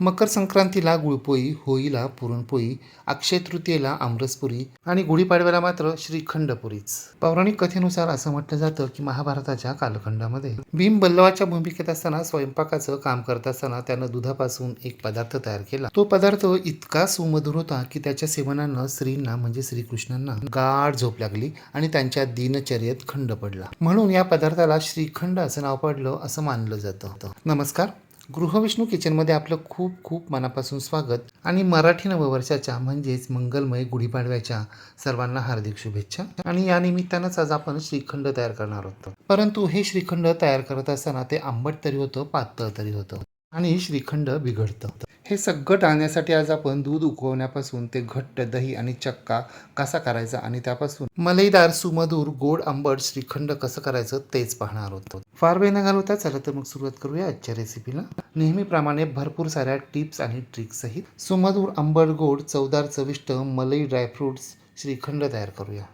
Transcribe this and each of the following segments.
मकर संक्रांतीला गुळपोळी होळीला पुरणपोळी अक्षय तृतीयेला आमरसपुरी आणि गुढीपाडव्याला मात्र श्रीखंडपुरीच. पौराणिक कथेनुसार असं म्हटलं जातं की महाभारताच्या कालखंडामध्ये भीम बल्लवाच्या भूमिकेत असताना स्वयंपाकाचं काम करत असताना त्यानं दुधापासून एक पदार्थ तयार केला. तो पदार्थ इतका सुमधुर होता की त्याच्या सेवनानं स्त्रींना म्हणजे श्रीकृष्णांना गाढ झोप लागली आणि त्यांच्या दिनचर्येत खंड पडला. म्हणून या पदार्थाला श्रीखंड असं नाव पडलं असं मानलं जातं. नमस्कार. गृहविष्णू किचनमध्ये आपलं खूप खूप मनापासून स्वागत आणि मराठी नववर्षाच्या म्हणजेच मंगलमय गुढीपाडव्याच्या सर्वांना हार्दिक शुभेच्छा. आणि या निमित्तानंच आज आपण श्रीखंड तयार करणार होतो परंतु हे श्रीखंड तयार करत असताना ते आंबट तरी होतं पातळ तरी होतं. आणि श्रीखंड बिघडतं. हे सगळं टाळण्यासाठी आज आपण दूध उकळवण्यापासून ते घट्ट दही आणि चक्का कसा करायचा आणि त्यापासून मलईदार सुमधूर गोड आंबट श्रीखंड कसं करायचं तेच पाहणार होतो. फार वेळ न घालवता चला तर मग सुरुवात करूया आजच्या रेसिपीला नेहमीप्रमाणे भरपूर साऱ्या टिप्स आणि ट्रिक्स सहित सुमधूर आंबट गोड चवदार चविष्ट मलई ड्रायफ्रुट्स श्रीखंड तयार करूया.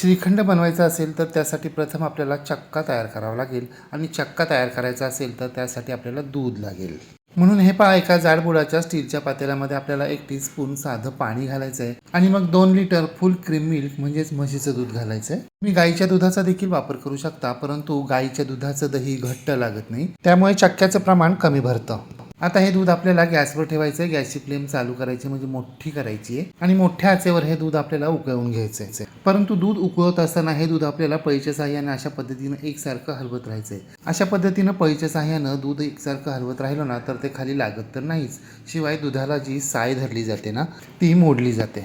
श्रीखंड बनवायचा असेल तर त्यासाठी प्रथम आपल्याला चक्का तयार करावा लागेल. आणि चक्का तयार करायचा असेल तर त्यासाठी आपल्याला दूध लागेल. म्हणून हे पहा एका जाडबुडाच्या स्टीलच्या पातेल्यामध्ये आपल्याला एक टीस्पून साधं पाणी घालायचं आहे आणि मग दोन लिटर फुल क्रीम मिल्क म्हणजेच म्हशीचं दूध घालायचं आहे तुम्ही गाईच्या दुधाचा देखील वापर करू शकता परंतु गाईच्या दुधाचं दही घट्ट लागत नाही. त्यामुळे चक्क्याचं प्रमाण कमी भरतं. आता हे दूध आपल्याला गॅसवर ठेवायचं आहे गॅसची फ्लेम चालू करायची म्हणजे मोठी करायची आहे. आणि मोठ्या आचेवर हे दूध आपल्याला उकळवून घ्यायचं आहे परंतु दूध उकळत असताना हे दूध आपल्याला पळीच्या साह्याने अशा पद्धतीनं एकसारखं हलवत राहायचं आहे अशा पद्धतीनं पळीच्या साह्यानं दूध एकसारखं हलवत राहिलं ना तर ते खाली लागत तर नाहीच. शिवाय दुधाला जी साय धरली जाते ना ती मोडली जाते.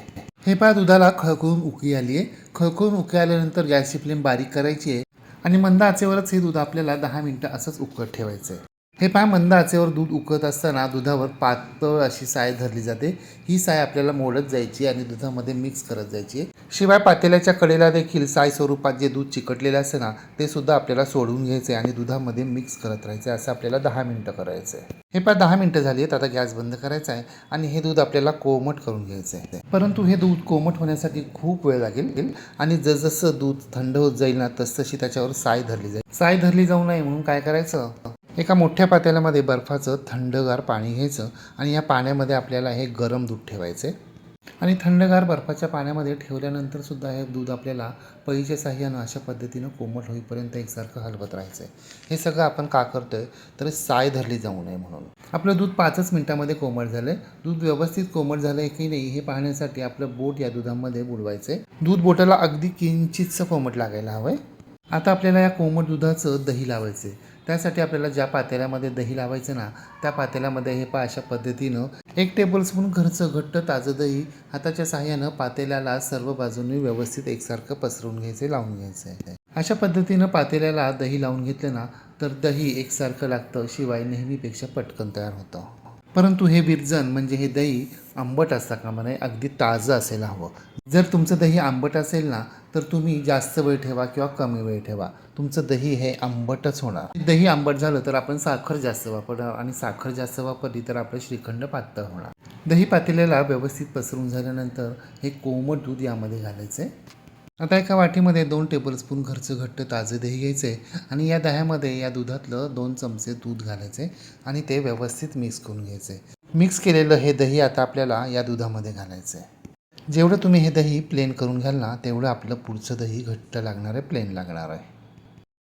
हे पहा दुधाला खळखळून उकळी आली आहे खळखळून उकळी आल्यानंतर गॅसची फ्लेम बारीक करायची आहे. आणि मंद आचेवरच हे दूध आपल्याला दहा मिनटं असंच उकळत ठेवायचं आहे हे पाय मंद आचेवर दूध उकळत असताना दुधावर पातळ अशी साय धरली जाते. ही साय आपल्याला मोडत जायची आणि दुधामध्ये मिक्स करत जायची. शिवाय पातेल्याच्या कडेला देखील साय स्वरूपात जे दूध चिकटलेलं असतं ना ते सुद्धा आपल्याला सोडून घ्यायचे आणि दुधामध्ये मिक्स करत राहायचं आहे असं आपल्याला दहा मिनटं करायचं आहे हे पाय दहा मिनटं झाली आहेत. आता गॅस बंद करायचा आहे आणि हे दूध आपल्याला कोमट करून घ्यायचं आहे परंतु हे दूध कोमट होण्यासाठी खूप वेळ लागेल आणि जसजसं दूध थंड होत जाईल ना तसतशी त्याच्यावर साय धरली जाईल. साय धरली जाऊ नये म्हणून काय करायचं? एका मोठ्या पातेल्यामध्ये बर्फाचं थंडगार पाणी घ्यायचं आणि या पाण्यामध्ये आपल्याला हे गरम दूध ठेवायचे आणि थंडगार बर्फाच्या पाण्यामध्ये ठेवल्यानंतर सुद्धा हे दूध आपल्याला पळीच्या साह्यानं अशा पद्धतीनं कोमट होईपर्यंत एकसारखं हलवत राहायचं आहे हे सगळं आपण का करतोय? तर साय धरली जाऊ नये म्हणून. आपलं दूध पाचच मिनिटामध्ये कोमट झालं आहे दूध व्यवस्थित कोमट झालं आहे की नाही हे पाहण्यासाठी आपलं बोट या दुधामध्ये बुडवायचं आहे दूध बोटाला अगदी किंचितचं कोमट लागायला हवं आहे आता आपल्याला या कोमट दुधाचं दही लावायचं आहे त्यासाठी आपल्याला ज्या पातेल्यामध्ये दही लावायचं ना त्या पातेल्यामध्ये हे पा अशा पद्धतीनं एक टेबलस्पून घरचं घट्ट ताजं दही हाताच्या साह्यानं पातेल्याला सर्व बाजूंनी व्यवस्थित एकसारखं पसरवून घ्यायचं लावून घ्यायचं आहे अशा पद्धतीनं पातेल्याला दही लावून घेतलं ना तर दही एकसारखं लागतं शिवाय नेहमीपेक्षा पटकन तयार होतं. परंतु हे बिरजन म्हणजे हे दही आंबट असता कामा नये अगदी ताजं असायला हवं. जर तुमचं दही आंबट असेल ना तर तुम्ही जास्त वेळ ठेवा किंवा कमी वेळ ठेवा. तुमचं दही हे आंबटच होणार. दही आंबट झालं तर आपण साखर जास्त वापरणार आणि साखर जास्त वापरली तर आपलं श्रीखंड पातळ होणार. दही पातेल्याला व्यवस्थित पसरून झाल्यानंतर हे कोमट दूध यामध्ये घालायचं. आहे आता एका वाटीमध्ये दोन टेबलस्पून घरचं घट्ट ताजं दही घ्यायचं आहे आणि या दह्यामध्ये या दुधातलं दोन चमचे दूध घालायचे आणि ते व्यवस्थित मिक्स करून घ्यायचं. आहे मिक्स केलेलं हे दही आता आपल्याला या दुधामध्ये घालायचं आहे जेवढं तुम्ही हे दही प्लेन करून घ्याल ना तेवढं आपलं पुढचं दही घट्ट लागणार आहे प्लेन लागणार आहे.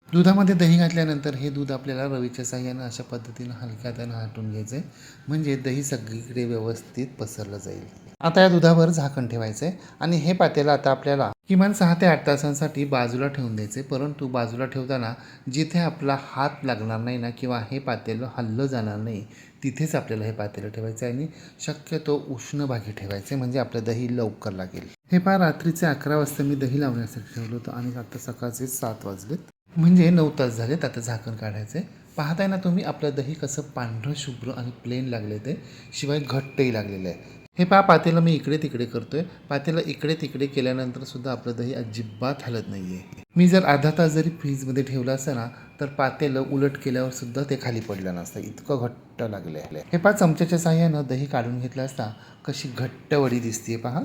दुधामध्ये दही घातल्यानंतर हे दूध आपल्याला रवीच्या साह्यानं अशा पद्धतीनं हलक्या त्यानं हटून घ्यायचं आहे म्हणजे दही सगळीकडे व्यवस्थित पसरलं जाईल. आता या दुधावर झाकण ठेवायचं आहे आणि हे पातेलं आता आपल्याला किमान सहा ते आठ तासांसाठी बाजूला ठेवून द्यायचे परंतु बाजूला ठेवताना जिथे आपला हात लागणार नाही ना किंवा हे पातेलं हल्लं जाणार नाही तिथेच आपल्याला हे पातेलं ठेवायचं आहे आणि शक्यतो उष्ण भागी ठेवायचे म्हणजे आपलं दही लवकर लागेल. हे पहा रात्रीचे अकरा वाजता मी दही लावण्यासाठी ठेवलं होतं आणि आता सकाळचे सात वाजलेत. म्हणजे नऊ तास झालेत आता झाकण काढायचं आहे पाहताय ना तुम्ही आपलं दही कसं पांढरं शुभ्र आणि प्लेन लागले ते. शिवाय घट्टही लागलेलं आहे. हे पहा पातेलं मी इकडे तिकडे करतोय. पातेलं इकडे तिकडे केल्यानंतर सुद्धा आपलं दही अजिबात हलत नाही आहे मी जर अर्धा तास जरी फ्रीजमध्ये ठेवलं असं ना तर पातेलं उलट केल्यावर सुद्धा ते खाली पडलं नसतं. इतकं घट्ट लागलं आहे हे पहा चमच्याच्या साह्यानं दही काढून घेतलं असता कशी घट्ट वडी दिसते पहा.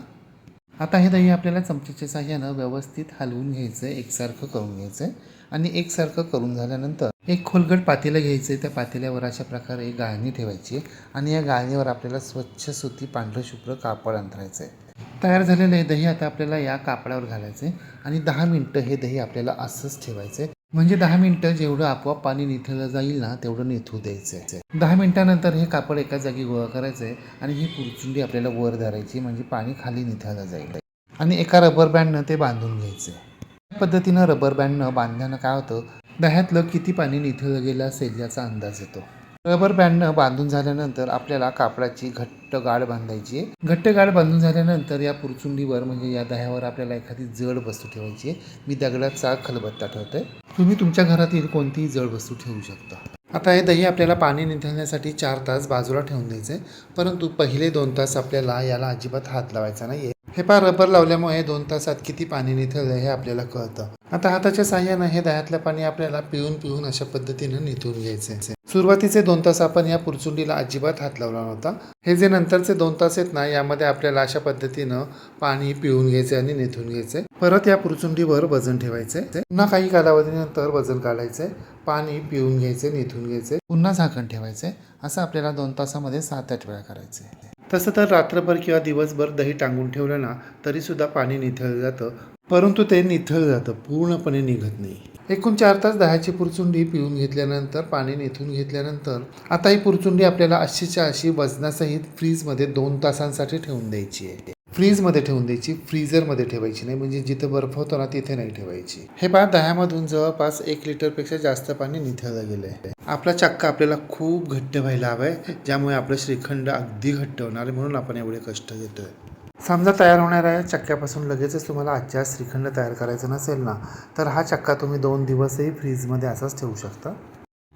आता हे दही आपल्याला चमच्याच्या साह्यानं व्यवस्थित हलवून घ्यायचं आहे एकसारखं करून घ्यायचं आहे आणि एकसारखं करून झाल्यानंतर एक खोलगट पातेलं घ्यायचं आहे त्या पातेल्यावर अशा प्रकारे गाळणी ठेवायची आहे आणि या गाळणीवर आपल्याला स्वच्छ सुती पांढरं शुभ्र कापड अंतरायचं आहे तयार झालेलं हे दही आता आपल्याला या कापडावर घालायचं आहे आणि दहा मिनटं हे दही आपल्याला असंच ठेवायचं आहे म्हणजे दहा मिनटं जेवढं आपोआप पाणी निथळलं जाईल ना तेवढं निथू द्यायचं आहे दहा मिनटानंतर हे कापड एका जागी गोळा करायचं आहे आणि ही पुरचुंडी आपल्याला वर धरायची म्हणजे पाणी खाली निथळलं जाईल. आणि एका रबर बँडनं ते बांधून घ्यायचं आहे पद्धतीनं रबर बँडनं बांधल्यानं काय होतं दह्यातलं किती पाणी निथळलं गेलं असेल याचा अंदाज येतो. रबर बँडनं बांधून झाल्यानंतर आपल्याला कापडाची घट्ट गाड बांधायची आहे. घट्ट गाड बांधून झाल्यानंतर या पुरचुंडीवर म्हणजे या दह्यावर आपल्याला एखादी जड वस्तू ठेवायची आहे. मी दगडाचा खलबत्ता ठेवतोय. तुम्ही तुमच्या घरातील कोणतीही जड वस्तू ठेवू शकता. आता हे दही आपल्याला पाणी निथळण्यासाठी चार तास बाजूला ठेवून द्यायचं आहे परंतु पहिले दोन तास आपल्याला याला अजिबात हात लावायचा नाही आहे हे पा रबर लावल्यामुळे दोन तासात किती पाणी निथळलं हे आपल्याला कळतं. आता हाताच्या साह्यानं हे दह्यातलं पाणी आपल्याला पिऊन पिऊन अशा पद्धतीनं निथळून घ्यायचे सुरुवातीचे दोन तास आपण या पुरचुंडीला अजिबात हात लावला नव्हता. हे जे नंतरचे दोन तास आहेत ना यामध्ये आपल्याला अशा पद्धतीनं पाणी पिऊन घ्यायचे आणि निथून घ्यायचे परत या पुरचुंडीवर वजन ठेवायचे पुन्हा काही कालावधीनंतर वजन काढायचे पाणी पिऊन घ्यायचे निथून घ्यायचे पुन्हा झाकण ठेवायचे असं आपल्याला दोन तासामध्ये सात आठ वेळा करायचे तसं तर रात्रभर किंवा दिवसभर दही टांगून ठेवलं ना तरी सुद्धा पाणी निथळलं जातं. परंतु ते निथळलं जातं पूर्णपणे निघत नाही. एकूण चार तास दह्याची पुरचुंडी पिऊन घेतल्यानंतर पाणी निथून घेतल्यानंतर आता ही पुरचुंडी आपल्याला अशीच्या अशी वजनासहित फ्रीजमध्ये दोन तासांसाठी ठेवून द्यायची आहे. फ्रीजमध्ये ठेवून द्यायची फ्रीजरमध्ये ठेवायची नाही म्हणजे जिथं बर्फ होतो ना तिथे नाही ठेवायची. हे पहा दह्यामधून जवळपास एक लिटरपेक्षा जास्त पाणी निथळलं गेलं आहे आपला चक्का आपल्याला खूप घट्ट व्हायला हवा आहे ज्यामुळे आपलं श्रीखंड अगदी घट्ट होणार आहे म्हणून आपण एवढे कष्ट घेतोय. समजा तयार होणाऱ्या चक्क्यापासून लगेचच तुम्हाला आजच्या श्रीखंड तयार करायचं नसेल ना तर हा चक्का तुम्ही दोन दिवसही फ्रीजमध्ये असाच ठेवू शकता.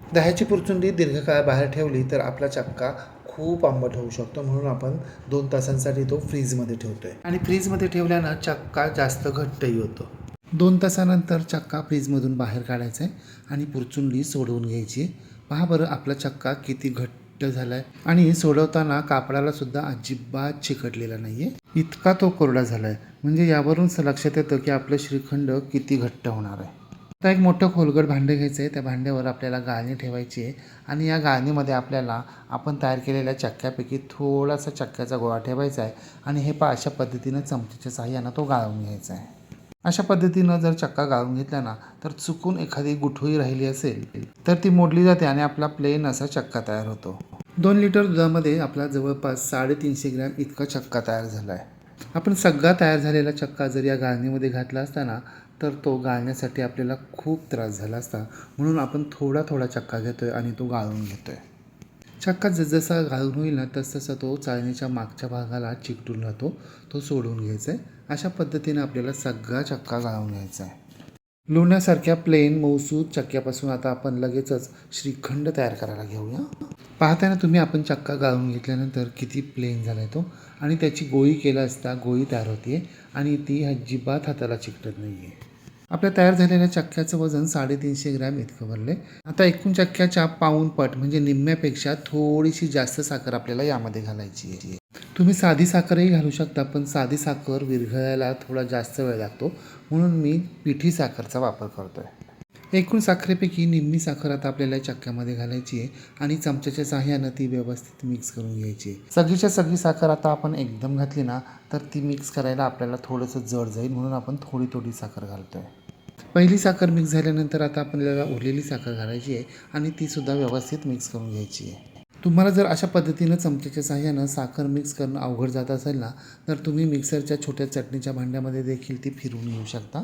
दह्याची पुरचुंडी दीर्घकाळ बाहेर ठेवली तर आपला चक्का खूप आंबट होऊ शकतो म्हणून आपण दोन तासांसाठी तो फ्रीजमध्ये ठेवतोय. आणि फ्रीजमध्ये ठेवल्यानं चक्का जास्त घट्टही होतो. दोन तासानंतर चक्का फ्रीजमधून बाहेर काढायचा आहे आणि पुरचुंडी सोडवून घ्यायची. पहा बरं आपला चक्का किती घट्ट झाला आहे आणि सोडवताना कापडाला सुद्धा अजिबात चिकटलेला नाही आहे इतका तो कोरडा झाला आहे म्हणजे यावरून लक्षात येतं की आपलं श्रीखंड किती घट्ट होणार आहे. तर एक मोठं खोलगट भांडं घ्यायचं आहे. त्या भांड्यावर आपल्याला गाळणी ठेवायची आहे. आणि या गाळणीमध्ये आपल्याला आपण तयार केलेल्या चक्क्यापैकी थोडासा चक्क्याचा गोळा ठेवायचा आहे. आणि हे पा अशा पद्धतीनं चमचीच्या साह्यानं तो गाळून घ्यायचा आहे. अशा पद्धतीनं जर चक्का गाळून घेतला ना तर चुकून एखादी गुठळी राहिली असेल तर ती मोडली जाते आणि आपला प्लेन असा चक्का तयार होतो. दोन लिटर दुधामध्ये आपला जवळपास साडेतीनशे ग्रॅम इतका चक्का तयार झाला आहे. आपण सगळा तयार झालेला चक्का जर या गाळणीमध्ये घातला असताना तर तो गाळण्यासाठी आपल्याला खूप त्रास झाला असता. म्हणून आपण थोडा थोडा चक्का घेतो आहे आणि तो गाळून घेतो आहे चक्का जसजसा गाळून होईल ना तसतसा तो चाळणीच्या मागच्या भागाला चिकटून राहतो. तो सोडून घ्यायचा आहे अशा पद्धतीने आपल्याला सगळा चक्का गाळून घ्यायचा आहे लोण्यासारख्या प्लेन मौसूद चक्क्यापासून आता आपण लगेचच श्रीखंड तयार करायला घेऊया. पाहताना तुम्ही आपण चक्का गाळून घेतल्यानंतर किती प्लेन झाला आहे तो. आणि त्याची गोळी केला असता गोळी तयार होते आणि ती अजिबात हाताला चिकटत नाही आहे आपल्या तयार झालेल्या चक्क्याचं वजन साडेतीनशे ग्रॅम इतकं भरले. आता एकूण चक्क्याच्या पाऊन पट म्हणजे निम्म्यापेक्षा थोडीशी जास्त साखर आपल्याला यामध्ये घालायची आहे. तुम्ही साधी साखरही घालू शकता पण साधी साखर विरघळायला थोडा जास्त वेळ लागतो. म्हणून मी पिठी साखरचा वापर करतो आहे एकूण साखरेपैकी निम्मी साखर आता आपल्याला चक्क्यामध्ये घालायची आहे आणि चमच्याच्या साह्यानं ती व्यवस्थित मिक्स करून घ्यायची आहे. सगळीच्या सगळी साखर आता आपण एकदम घातली ना तर ती मिक्स करायला आपल्याला थोडंसं जड जाईल म्हणून आपण थोडी थोडी साखर घालतो आहे पहिली साखर मिक्स झाल्यानंतर आता आपल्याला उरलेली साखर घालायची आहे आणि तीसुद्धा व्यवस्थित मिक्स करून घ्यायची आहे. तुम्हाला जर अशा पद्धतीनं चमच्याच्या साह्यानं साखर मिक्स करणं अवघड जात असेल ना तर तुम्ही मिक्सरच्या छोट्या चटणीच्या भांड्यामध्ये देखील ती फिरवून घेऊ शकता.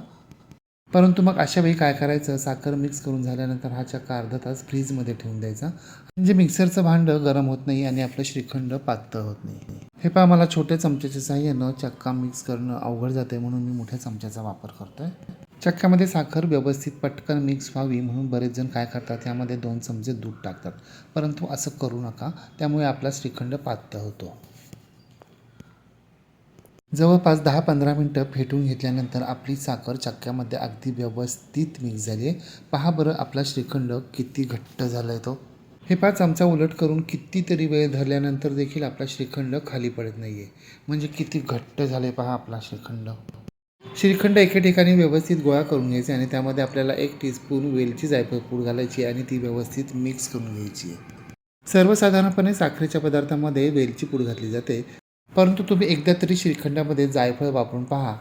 परंतु मग अशा वेळी काय करायचं? साखर मिक्स करून झाल्यानंतर हा चक्का अर्धा तास फ्रीजमध्ये ठेवून द्यायचा. म्हणजे मिक्सरचं भांडं गरम होत नाही आणि आपलं श्रीखंड पातळ होत नाही. हे पहा मला छोट्या चमच्याच्या साह्यानं चक्का मिक्स करणं अवघड जाते म्हणून मी मोठ्या चमच्याचा वापर करतो आहे चक्क्यामध्ये साखर व्यवस्थित पटकन मिक्स व्हावी म्हणून बरेच जण काय करतात? त्यामध्ये दोन चमचे दूध टाकतात. परंतु असं करू नका. त्यामुळे आपला श्रीखंड पातळ होतो. जवळपास दहा पंधरा मिनटं फेटून घेतल्यानंतर आपली साखर चक्क्यामध्ये अगदी व्यवस्थित मिक्स झाली आहे. पहा बरं आपला श्रीखंड किती घट्ट झाला आहे तो. हे पहा चमचा उलट करून कितीतरी वेळ धरल्यानंतर देखील आपला श्रीखंड खाली पडत नाही आहे म्हणजे किती घट्ट झाले पहा आपला श्रीखंड. श्रीखंड एके ठिकाणी व्यवस्थित गोळा करून घ्यायचे आणि त्यामध्ये आपल्याला एक टीस्पून वेलची जायफळपूड घालायची आणि ती व्यवस्थित मिक्स करून घ्यायची आहे. सर्वसाधारणपणे साखरेच्या पदार्थामध्ये वेलची पूड घातली जाते. परंतु तुम्ही एकदा तरी श्रीखंडामध्ये जायफळ वापरून पहा.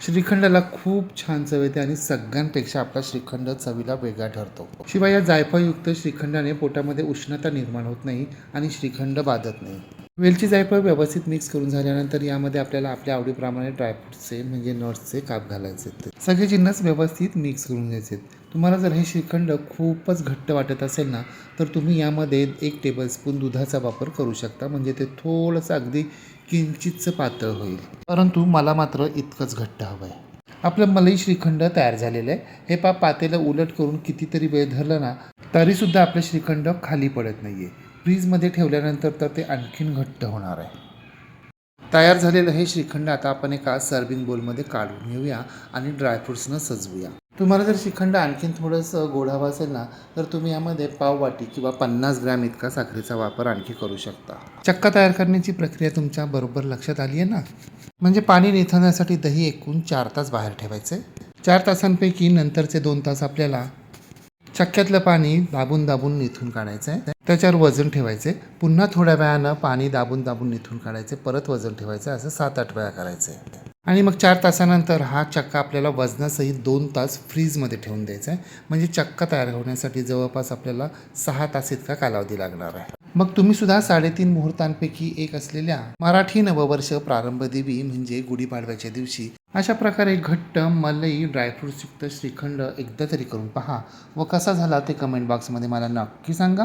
श्रीखंडाला खूप छान चव येते आणि सगळ्यांपेक्षा आपला श्रीखंड चवीला वेगळा ठरतो. शिवाय या जायफळयुक्त श्रीखंडाने पोटामध्ये उष्णता निर्माण होत नाही आणि श्रीखंड बाधत नाही. वेलची जायफळ व्यवस्थित मिक्स करून झाल्यानंतर यामध्ये आपल्याला आपल्या आवडीप्रमाणे ड्रायफ्रूटचे म्हणजे नट्सचे काप घालायचे आहेत. सगळे जिन्नस व्यवस्थित मिक्स करून घ्यायचे आहेत. तुम्हाला जर हे श्रीखंड खूपच घट्ट वाटत असेल ना तर तुम्ही यामध्ये एक टेबलस्पून दुधाचा वापर करू शकता म्हणजे ते थोडंसं अगदी किंचितचं पातळ होईल परंतु मला मात्र इतकंच घट्ट हवं आहे आपलं मलई श्रीखंड तयार झालेलं आहे हे पा पातेलं उलट करून कितीतरी वेळ धरलं ना तरीसुद्धा आपलं श्रीखंड खाली पडत नाही आहे फ्रीजमध्ये ठेवल्यानंतर तर ते आणखीन घट्ट होणार आहे. तयार झालेलं हे श्रीखंड आता आपण एका सर्विंग बोलमध्ये काढून घेऊया आणि ड्रायफ्रुट्सनं सजवूया. तुम्हाला जर श्रीखंड आणखीन थोडंसं गोड हवं असेल ना तर तुम्ही यामध्ये पाववाटी किंवा पन्नास ग्रॅम इतका साखरेचा वापर आणखी करू शकता. चक्का तयार करण्याची प्रक्रिया तुमच्या बरोबर लक्षात आली आहे ना? म्हणजे पाणी निथळण्यासाठी दही एकूण चार तास बाहेर ठेवायचे. चार तासांपैकी नंतरचे दोन तास आपल्याला चक्क्यातलं पाणी दाबून दाबून निथून काढायचं आहे त्याच्यावर वजन ठेवायचे. पुन्हा थोड्या वेळानं पाणी दाबून दाबून निथून काढायचे. परत वजन ठेवायचं. असं सात आठ वेळा करायचं. आहे आणि मग चार तासानंतर हा चक्का आपल्याला वजनासहित दोन तास फ्रीजमध्ये ठेवून द्यायचा आहे. म्हणजे चक्का तयार होण्यासाठी जवळपास आपल्याला सहा तास इतका कालावधी लागणार आहे. मग तुम्ही सुद्धा साडेतीन मुहूर्तांपैकी एक असलेल्या मराठी नववर्ष प्रारंभ देवी म्हणजे गुढीपाडव्याच्या दिवशी अशा प्रकारे घट्ट मलई ड्रायफ्रुट्सयुक्त श्रीखंड एकदा तरी करून पहा. व कसा झाला ते कमेंट बॉक्समध्ये मला नक्की सांगा.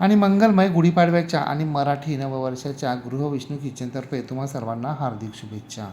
आणि मंगलमय गुढीपाडव्याच्या आणि मराठी नववर्षाच्या गृहविष्णू किचनतर्फे तुम्हा सर्वांना हार्दिक शुभेच्छा.